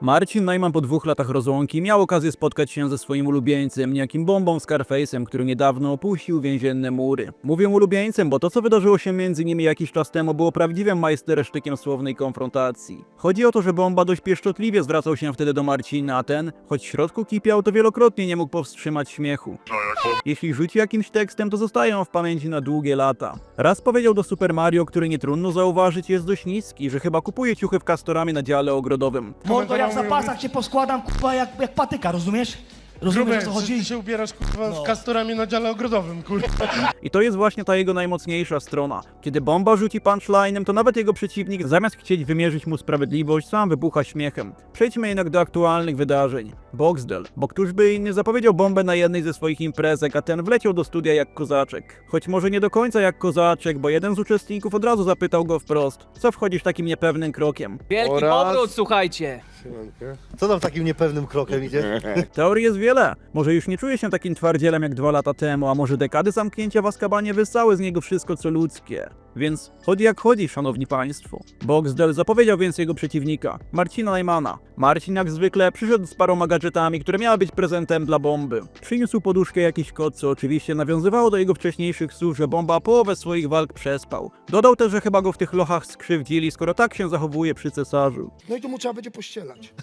Marcin Najman po dwóch latach rozłąki miał okazję spotkać się ze swoim ulubieńcem, niejakim bombą Scarface'em, który niedawno opuścił więzienne mury. Mówię ulubieńcem, bo to co wydarzyło się między nimi jakiś czas temu było prawdziwym majstersztykiem słownej konfrontacji. Chodzi o to, że bomba dość pieszczotliwie zwracał się wtedy do Marcina, a ten, choć w środku kipiał, to wielokrotnie nie mógł powstrzymać śmiechu. Jeśli rzuci jakimś tekstem, to zostaje on w pamięci na długie lata. Raz powiedział do Super Mario, który nie trudno zauważyć jest dość niski, że chyba kupuje ciuchy w Castorami na dziale ogrodowym. Mordo, ja w zapasach cię poskładam, kurwa, jak, jak patyka, rozumiesz? Rozumiesz, o Grube, co że chodzi? ty się ubierasz kurwa No. z kastorami na dziale ogrodowym, kurwa. I to jest właśnie ta jego najmocniejsza strona. Kiedy bomba rzuci punchlinem, to nawet jego przeciwnik, zamiast chcieć wymierzyć mu sprawiedliwość, sam wybucha śmiechem. Przejdźmy jednak do aktualnych wydarzeń. Boxdel, bo któż by inny zapowiedział bombę na jednej ze swoich imprezek, a ten wleciał do studia jak kozaczek. Choć może nie do końca jak kozaczek, bo jeden z uczestników od razu zapytał go wprost, co wchodzisz takim niepewnym krokiem. Wielki Oraz- powrót, słuchajcie. Co tam takim niepewnym krokiem idzie? Teorii jest wiele. Może już nie czuje się takim twardzielem jak dwa lata temu, a może dekady zamknięcia w Azkabanie wyssały z niego wszystko co ludzkie. Więc chodzi jak chodzi, szanowni państwo. Boxdel zapowiedział więc jego przeciwnika, Marcina Najmana. Marcin jak zwykle przyszedł z paroma gadżetami, które miały być prezentem dla bomby. Przyniósł poduszkę jakiś kot, co oczywiście nawiązywało do jego wcześniejszych słów, że bomba połowę swoich walk przespał. Dodał też, że chyba go w tych lochach skrzywdzili, skoro tak się zachowuje przy cesarzu. No i tu mu trzeba będzie pościelać.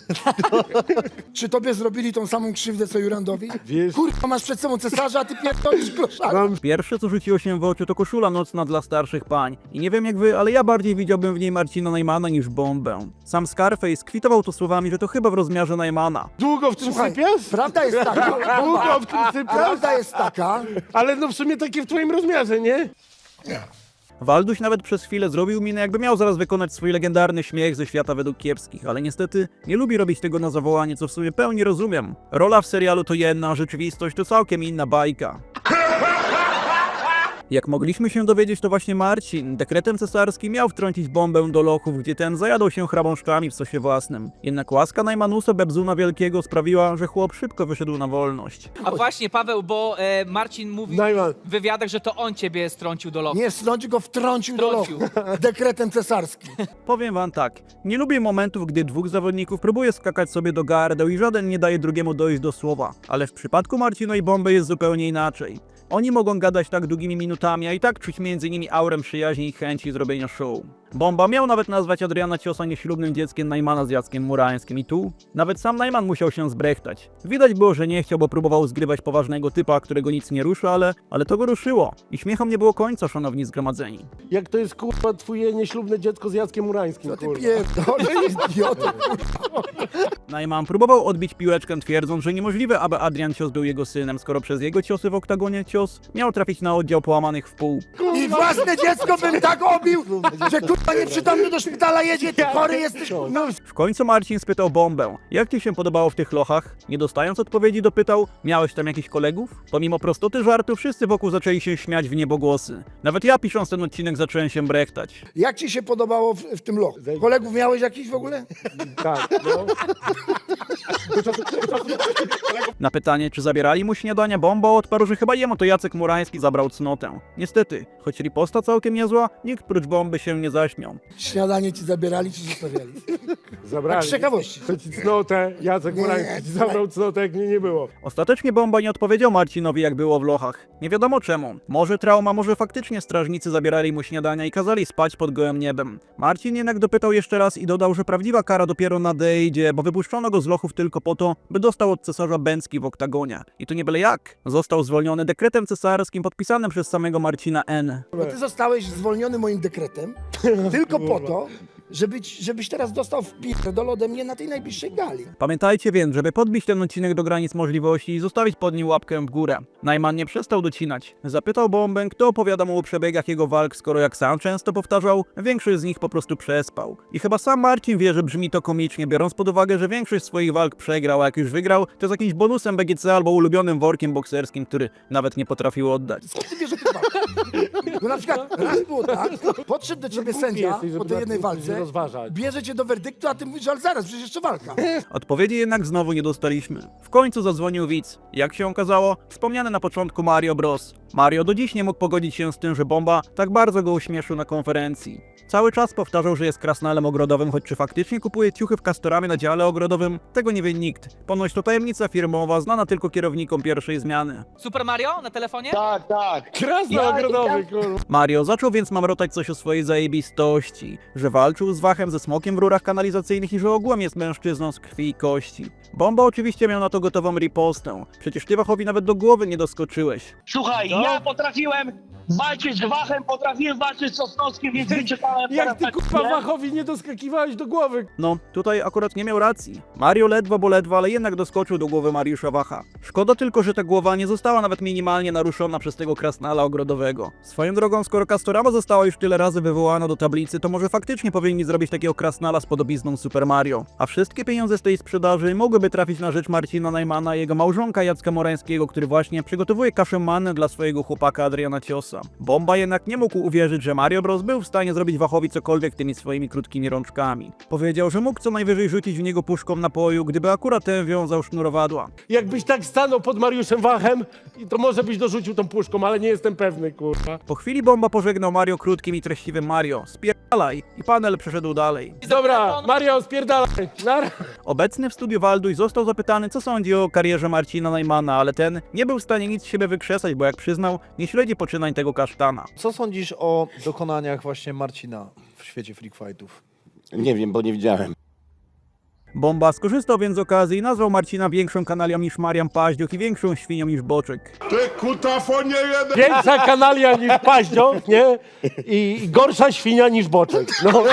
Czy tobie zrobili tą samą krzywdę, co Jurandowi? Wiesz- Kurwa, masz przed sobą cesarza, a ty pierdolisz kloszara. Pierwsze co rzuciło się w oczy to koszula nocna dla starszych pań. I nie wiem jak wy, ale ja bardziej widziałbym w niej Marcina Najmana niż bombę. Sam Scarface kwitował to słowami, że to chyba w rozmiarze Najmana. Długo w tym Słuchaj, sypiasz? prawda jest taka, Długo w tym sypiasz? prawda jest taka, Ale no w sumie takie w twoim rozmiarze, nie? Walduś nawet przez chwilę zrobił minę, jakby miał zaraz wykonać swój legendarny śmiech ze świata według kiepskich, ale niestety nie lubi robić tego na zawołanie, co w sumie pełni rozumiem. Rola w serialu to jedna, a rzeczywistość to całkiem inna bajka. Jak mogliśmy się dowiedzieć, to właśnie Marcin dekretem cesarskim miał wtrącić bombę do lochów, gdzie ten zajadał się chrabąszczami w sosie własnym. Jednak łaska Najmanusa Bebzuna Wielkiego sprawiła, że chłop szybko wyszedł na wolność. A właśnie, Paweł, bo e, Marcin mówił Najman. w wywiadach, że to on ciebie strącił do lochu. nie sądź go wtrącił do Wtrącił. lochu. Dekretem cesarskim. Powiem wam tak, nie lubię momentów, gdy dwóch zawodników próbuje skakać sobie do gardeł i żaden nie daje drugiemu dojść do słowa. Ale w przypadku Marcina i Bomby jest zupełnie inaczej. Oni mogą gadać tak długimi minutami, a i tak czuć między nimi aurę przyjaźni i chęci zrobienia show. Bomba miał nawet nazwać Adriana Ciosa nieślubnym dzieckiem Najmana z Jackiem Murańskim i tu nawet sam Najman musiał się zbrechtać. Widać było, że nie chciał, bo próbował zgrywać poważnego typa, którego nic nie rusza, ale, ale to go ruszyło. I śmiechom nie było końca, szanowni zgromadzeni. Jak to jest kurwa twoje nieślubne dziecko z Jackiem Murańskim, No ty kurwa. pierdolisz, idioto. Najman próbował odbić piłeczkę twierdząc, że niemożliwe, aby Adrian Cios był jego synem, skoro przez jego ciosy w oktagonie Cios miał trafić na oddział połamanych w pół. I własne dziecko bym tak obił, że kurwa nieprzytomny do szpitala jedzie, ty chory jesteś, kurwa. W końcu Marcin spytał Bombę, jak ci się podobało w tych lochach? Nie dostając odpowiedzi dopytał, miałeś tam jakichś kolegów? Pomimo prostoty żartu wszyscy wokół zaczęli się śmiać w niebogłosy. Nawet ja pisząc ten odcinek zacząłem się brechtać. Jak ci się podobało w, w tym lochu? Kolegów miałeś jakiś w ogóle? Tak, no. Na pytanie, czy zabierali mu śniadania, Bomba odparł, że chyba jemu to Jacek Murański zabrał cnotę. Niestety, choć riposta całkiem niezła, nikt prócz Bomby się nie zaśmiał. Śniadanie ci zabierali czy zostawiali? Zabrali. Tak z ciekawości. To ci cnotę, Jacek Nie, Murański ci zabrał cnotę, jak mnie nie było. Ostatecznie Bomba nie odpowiedział Marcinowi, jak było w lochach. Nie wiadomo czemu. Może trauma, może faktycznie strażnicy zabierali mu śniadania i kazali spać pod gołym niebem. Marcin jednak dopytał jeszcze raz i dodał, że prawdziwa kara dopiero nadejdzie, bo wypuszczono go z lochów tylko po to, by dostał od cesarza bęcki w oktagonie. I to nie byle jak. Został zwolniony dekretem cesarskim podpisanym przez samego Marcina N. Bo ty zostałeś zwolniony moim dekretem tylko po to, żebyś, żebyś teraz dostał w pierdol ode mnie na tej najbliższej gali. Pamiętajcie więc, żeby podbić ten odcinek do granic możliwości i zostawić pod nim łapkę w górę. Najman nie przestał docinać. Zapytał Bombę, kto opowiada mu o przebiegach jego walk, skoro jak sam często powtarzał, większość z nich po prostu przespał. I chyba sam Marcin wie, że brzmi to komicznie, biorąc pod uwagę, że większość swoich walk przegrał, a jak już wygrał, to z jakimś bonusem BGC albo ulubionym workiem bokserskim, który nawet nie potrafił oddać. Skąd ty bierzesz tych walk? No na przykład raz było tak, podszedł do ciebie sędzia po tej jednej walce bierze, rozważać. bierze cię do werdyktu, a ty mówisz, ale zaraz, przecież jeszcze walka. Odpowiedzi jednak znowu nie dostaliśmy. W końcu zadzwonił widz. Jak się okazało, wspomniany na początku Mario Bros. Mario do dziś nie mógł pogodzić się z tym, że Bomba tak bardzo go uśmieszył na konferencji. Cały czas powtarzał, że jest krasnalem ogrodowym, choć czy faktycznie kupuje ciuchy w Castoramie na dziale ogrodowym, tego nie wie nikt. Ponoć to tajemnica firmowa, znana tylko kierownikom pierwszej zmiany. Super Mario na telefonie? Tak, tak. Krasnogrodowy, kurwa. Mario zaczął więc mamrotać coś o swojej zajebistości, że walczył z Wachem ze smokiem w rurach kanalizacyjnych i że ogółem jest mężczyzną z krwi i kości. Bomba oczywiście miał na to gotową ripostę. Przecież ty Wachowi nawet do głowy nie doskoczyłeś. Słuchaj, ja potrafiłem walczyć z Wachem, potrafiłem walczyć z Sosnowskim, więc wyczekałem Jak ty, teraz kurwa, nie? Wachowi nie doskakiwałeś do głowy. No, tutaj akurat nie miał racji. Mario ledwo, bo ledwo, ale jednak doskoczył do głowy Mariusza Wacha. Szkoda tylko, że ta głowa nie została nawet minimalnie naruszona przez tego krasnala ogrodowego. Swoją drogą, skoro Castorama została już tyle razy wywołana do tablicy, to może faktycznie powinni zrobić takiego krasnala z podobizną Super Mario. A wszystkie pieniądze z tej sprzedaży mogłyby trafić na rzecz Marcina Najmana i jego małżonka Jacka Morańskiego, który właśnie przygotowuje kaszę mannę dla swojego chłopaka Adriana Ciosa. Bomba jednak nie mógł uwierzyć, że Mario Bros był w stanie zrobić Wachowi cokolwiek tymi swoimi krótkimi rączkami. Powiedział, że mógł co najwyżej rzucić w niego puszką napoju, gdyby akurat ten wiązał sznurowadła. Jakbyś tak stanął pod Mariuszem Wachem, i to może byś dorzucił tą puszką, ale nie jestem pewny, kurwa. Po chwili Bomba pożegnał Mario krótkim i treściwym Mario. Spierdalaj! I panel przeszedł dalej. Dobra, Mario, spierdalaj. Nar- Obecny w studiu Walduj został zapytany, co sądzi o karierze Marcina Najmana, ale ten nie był w stanie nic z siebie wykrzesać, bo jak przyznał, nie śledzi poczynań tego kasztana. Co sądzisz o dokonaniach właśnie Marcina w świecie freak fightów? Nie wiem, bo nie widziałem. Bomba skorzystał więc z okazji i nazwał Marcina większą kanalią niż Marian Paździuch i większą świnią niż Boczek. Ty kutafonie jeden! Większa kanalia niż paździoch, nie? I i gorsza świnia niż boczek. No.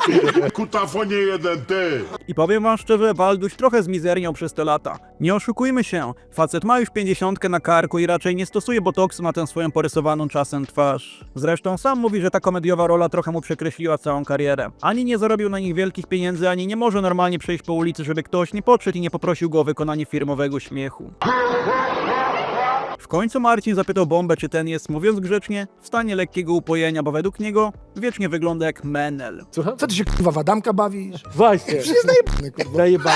Kutafonie jeden, ty! I powiem wam szczerze, Walduś trochę zmizerniał przez te lata. Nie oszukujmy się, facet ma już pięćdziesiątkę na karku i raczej nie stosuje botoksu na tę swoją porysowaną czasem twarz. Zresztą sam mówi, że ta komediowa rola trochę mu przekreśliła całą karierę. Ani nie zarobił na nich wielkich pieniędzy, ani nie może normalnie przejść po ulicy, żeby ktoś nie podszedł i nie poprosił go o wykonanie firmowego śmiechu. W końcu Marcin zapytał Bombę, czy ten jest, mówiąc grzecznie, w stanie lekkiego upojenia, bo według niego wiecznie wygląda jak menel. Słucham? Co ty się kurwa w Adamka bawisz? Właśnie. Przecież jest najebany, kurwa.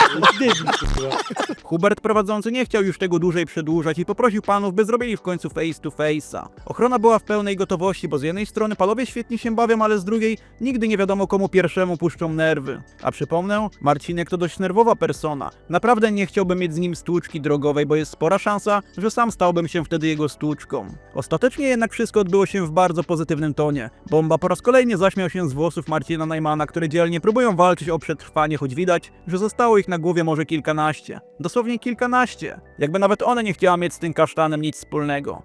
Kurwa. Hubert prowadzący nie chciał już tego dłużej przedłużać i poprosił panów, by zrobili w końcu face to face'a. Ochrona była w pełnej gotowości, bo z jednej strony palowie świetnie się bawią, ale z drugiej nigdy nie wiadomo komu pierwszemu puszczą nerwy. A przypomnę, Marcinek to dość nerwowa persona. Naprawdę nie chciałbym mieć z nim stłuczki drogowej, bo jest spora szansa, że sam stałbym się wtedy jego stłuczką. Ostatecznie jednak wszystko odbyło się w bardzo pozytywnym tonie. Bomba po raz kolejny zaśmiał się z włosów Marcina Najmana, które dzielnie próbują walczyć o przetrwanie, choć widać, że zostało ich na głowie może kilkanaście. Dosłownie kilkanaście. Jakby nawet ona nie chciała mieć z tym kasztanem nic wspólnego.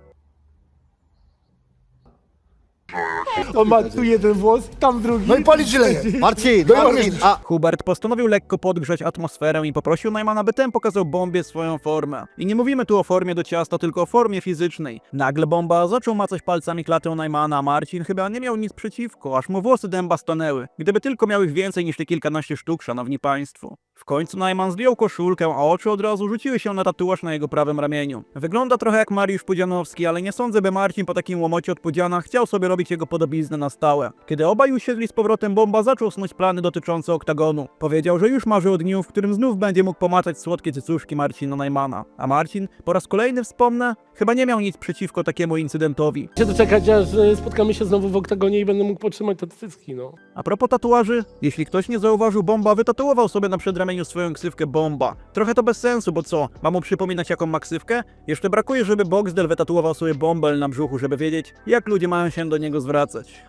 On ma tu jeden włos, tam drugi. No i policz ile jest. Marcin, No i Marcin, możesz- a Hubert postanowił lekko podgrzać atmosferę i poprosił Najmana, by ten pokazał bombie swoją formę. I nie mówimy tu o formie do ciasta, tylko o formie fizycznej. Nagle bomba zaczął macać palcami klatę Najmana, a Marcin chyba nie miał nic przeciwko, aż mu włosy dęba stanęły. Gdyby tylko miał ich więcej niż te kilkanaście sztuk, szanowni państwo. W końcu Najman zdjął koszulkę, a oczy od razu rzuciły się na tatuaż na jego prawym ramieniu. Wygląda trochę jak Mariusz Pudzianowski, ale nie sądzę, by Marcin po takim łomocie od Pudziana chciał sobie robić jego podobiznę na stałe. Kiedy obaj usiedli z powrotem, Bomba zaczął snuć plany dotyczące oktagonu. Powiedział, że już marzy o dniu, w którym znów będzie mógł pomacać słodkie cycuszki Marcina Najmana. A Marcin, po raz kolejny wspomnę, chyba nie miał nic przeciwko takiemu incydentowi. Się doczekać, aż e, spotkamy się znowu w oktagonie i będę mógł potrzymać te cycki, no. A propos tatuaży, jeśli ktoś nie zauważył, Bomba wytatuował sobie na przedramieniu swoją ksywkę Bomba. Trochę to bez sensu, bo co, mam mu przypominać jaką ma ksywkę? Jeszcze brakuje, żeby Boxdel wytatuował sobie bąbel na brzuchu, żeby wiedzieć, jak ludzie mają się do niego zwracać.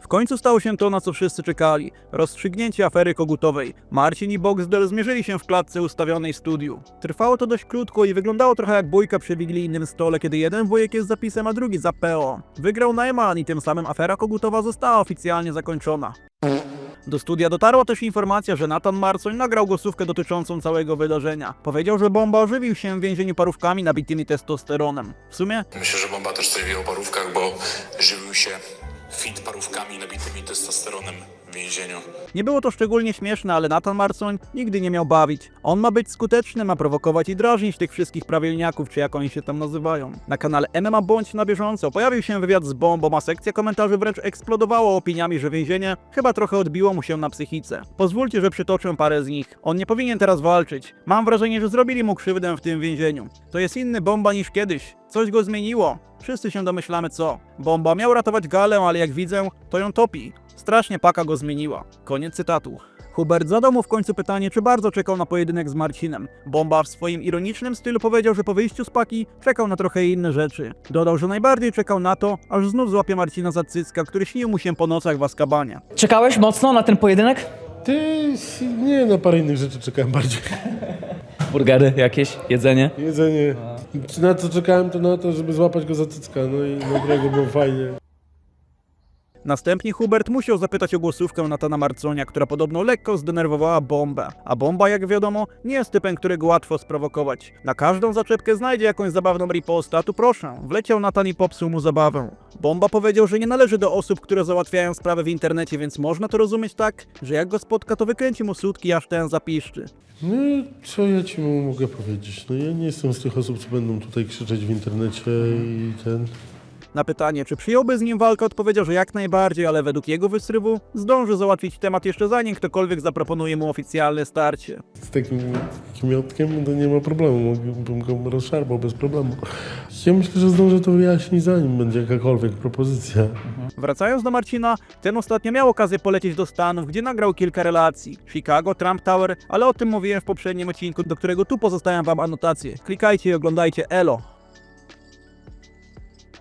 W końcu stało się to, na co wszyscy czekali. Rozstrzygnięcie afery kogutowej. Marcin i Boxdel zmierzyli się w klatce ustawionej w studiu. Trwało to dość krótko i wyglądało trochę jak bójka przy wigilijnym stole, kiedy jeden wujek jest zapisem, a drugi za PO. Wygrał Najman i tym samym afera kogutowa została oficjalnie zakończona. Do studia dotarła też informacja, że Nathan Marcoń nagrał głosówkę dotyczącą całego wydarzenia. Powiedział, że bomba ożywił się w więzieniu parówkami nabitymi testosteronem. W sumie Myślę, że Bomba też coś wie o parówkach, bo żywił się fit parówkami nabitymi testosteronem w więzieniu. Nie było to szczególnie śmieszne, ale Nathan Marcoń nigdy nie miał bawić. On ma być skuteczny, ma prowokować i drażnić tych wszystkich prawilniaków, czy jak oni się tam nazywają. Na kanale MMA Bądź na bieżąco pojawił się wywiad z bombą, a sekcja komentarzy wręcz eksplodowała opiniami, że więzienie chyba trochę odbiło mu się na psychice. Pozwólcie, że przytoczę parę z nich. On nie powinien teraz walczyć. Mam wrażenie, że zrobili mu krzywdę w tym więzieniu. To jest inny bomba niż kiedyś. Coś go zmieniło. Wszyscy się domyślamy co. Bomba miał ratować galę, ale jak widzę, to ją topi. Strasznie paka go zmieniła. Koniec cytatu. Hubert zadał mu w końcu pytanie, czy bardzo czekał na pojedynek z Marcinem. Bomba w swoim ironicznym stylu powiedział, że po wyjściu z paki czekał na trochę inne rzeczy. Dodał, że najbardziej czekał na to, aż znów złapie Marcina za cycka, który śnił mu się po nocach w Azkabanie. Czekałeś mocno na ten pojedynek? Ty, nie, na parę innych rzeczy czekałem bardziej. Burgery jakieś, jedzenie. Jedzenie. Czy na co czekałem, to na to, żeby złapać go za cycka, no i nagrego było fajnie. Następnie Hubert musiał zapytać o głosówkę Natana Marconia, która podobno lekko zdenerwowała bombę. A bomba, jak wiadomo, nie jest typem, którego łatwo sprowokować. Na każdą zaczepkę znajdzie jakąś zabawną ripostę, a tu proszę, wleciał Natan i popsuł mu zabawę. Bomba powiedział, że nie należy do osób, które załatwiają sprawy w internecie, więc można to rozumieć tak, że jak go spotka, to wykręci mu sutki, aż ten zapiszczy. No co ja ci mogę powiedzieć? No ja nie jestem z tych osób, co będą tutaj krzyczeć w internecie i ten... Na pytanie, czy przyjąłby z nim walkę, odpowiedział, że jak najbardziej, ale według jego wysrywu zdąży załatwić temat jeszcze zanim ktokolwiek zaproponuje mu oficjalne starcie. Z takim kmiotkiem to nie ma problemu, mógłbym go rozszarpał bez problemu. Ja myślę, że zdążę to wyjaśnić zanim będzie jakakolwiek propozycja. Wracając do Marcina, ten ostatnio miał okazję polecieć do Stanów, gdzie nagrał kilka relacji. Chicago, Trump Tower, ale o tym mówiłem w poprzednim odcinku, do którego tu pozostawiam wam anotację. Klikajcie i oglądajcie Elo.